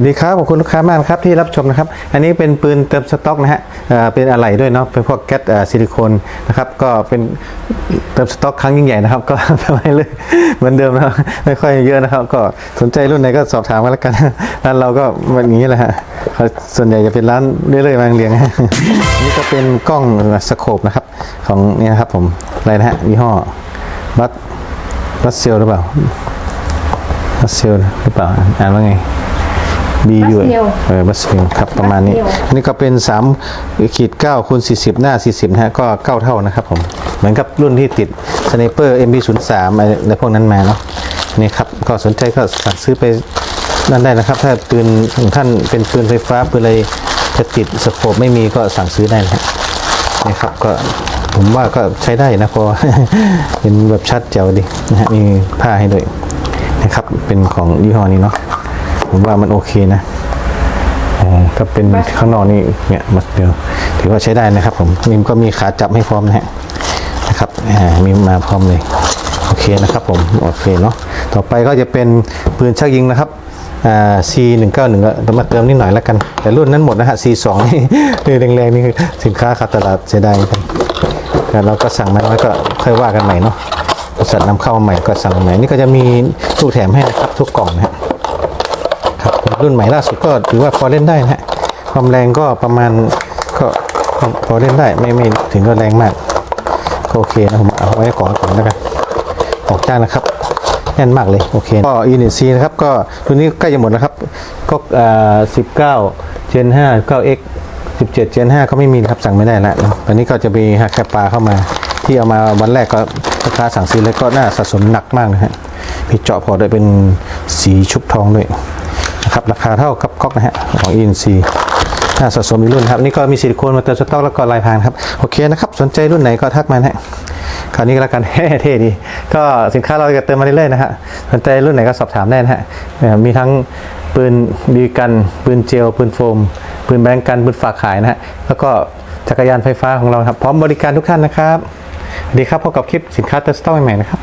วัสดีครับขอบคุณลูกค้ามากนะครับที่รับชมนะครับ อันนี้เป็นปืนเติมสต็อกนะฮะเป็นอะไหล่ด้วยเนาะเป็นพวกแก๊สซิลิโคนนะครับก็เป็นเติมสต็อกครั้งยิ่งใหญ่นะครับก็ทำให้เลยเหมือนเดิมนะไม่ค่อยเยอะนะครับ ก็สนใจรุ่นไหนก็สอบถามมาแล้วกันร้านเราก็แบบนี้แหละฮะส่วนใหญ่จะเป็นร้านเรื่อยๆมาเรียงนี่ก็เป็นกล้องสโคปนะครับของนี่นะครับผมอะไรนะฮะยี่ห้อบัตบัตเซลหรือเปล่าบัตเซลหรือเปล่าอ่านว่าไง B U เออบัสเซลครับประมาณนี้อันนี้ก็เป็น3ขีด9คูณ40 หน้า 40นะฮะก็ 9 เท่านะครับผม เหมือนกับรุ่นที่ติดสไนเปอร์ MB03 อะไรพวกนั้นมาเนาะนี่ครับก็สนใจก็สั่งซื้อไปนั่นได้นะครับ ถ้าปืนของท่านเป็นปืนไฟฟ้าปืนอะไรจะติดสโคปไม่มีก็สั่งซื้อได้นะฮะนี่ครับก็ผมว่าก็ใช้ได้นะพอเห็นแบบชัดเจ๋วดีนะฮะมีผ้าให้ด้วยนะครับเป็นของยี่ห้อนี้เนาะ ผมว่ามันโอเคนะอ๋อถ้าเป็นข้างนอกนี่เนี่ยมัสเดียวถือว่าใช้ได้นะครับ ผมนี่ก็มีขาจับให้พร้อมนะฮะนะครับอ่ามีมาพร้อมเลยโอเคนะครับผมโอเคเนาะต่อไปก็จะเป็นปืนชักยิงนะครับอ่า C 1 9 1ก็มาเติมนิดหน่อยแล้วกัน แต่รุ่นนั้นหมดนะฮะ C 2นี่คือแรงๆนี่คือสินค้าขาดตลาดเสียดายกันแต่เราก็สั่งมาน้อยก็ค่อยว่ากันใหม่เนาะบริษัทนำเข้ามาใหม่ก็สั่งมาใหม่นี่ก็จะมีลูกแถมให้นะครับทุกกล่องนะฮะค รุ่นใหม่ล่าสุดก็ถือว่าพอเล่นได้นะฮะความแรงก็ประมาณก็พอเล่นได้ไม่ไม่ถึงกับแรงมากก็โอเคนะผมเอาไว้ก่อนก่อนแล้วกันออกจ้างนะครับแน่นมากเลยโอเคก็ยูนิซีนะครับก็ตัวนี้ใกล้จะหมดแล้วครับก็อ่าสิบเก้าเจนห้าเก้าเอ็กสิบเจ็ดเจนห้าก็ไม่มีนะครับสั่งไม่ได้แล้วนะตอนนี้ก็จะมีฮักแคปปลาเข้ามาที่เอามาวันแรกก็ลูกค้าสั่งซื้อแล้วก็น่าสะสมหนักมากนะฮะมีเจาะพอด้วยเป็นสีชุบทองด้วย นะครับราคาเท่ากับก๊อกนะฮะของ ENC ถ้าสะสมอีกรุ่นครับนี่ก็มีซิลิโคนมาเติมสต็อกแล้วก็ลายพางครับโอเคนะครับสนใจรุ่นไหนก็ทักมานะฮะคราวนี้ก็แล้วกันเท่ดีก็สินค้าเราจะเติมมาเรื่อยๆนะฮะสนใจรุ่นไหนก็สอบถามได้นะฮะมีทั้งปืนบีกันปืนเจลปืนโฟมปืนแบงกันปืนฝากขายนะฮะแล้วก็จักรยานไฟฟ้าของเราครับพร้อมบริการทุกท่านนะครับสวัสดีครับพบกับคลิปสินค้าเติมสต็อกใหม่ๆนะครับ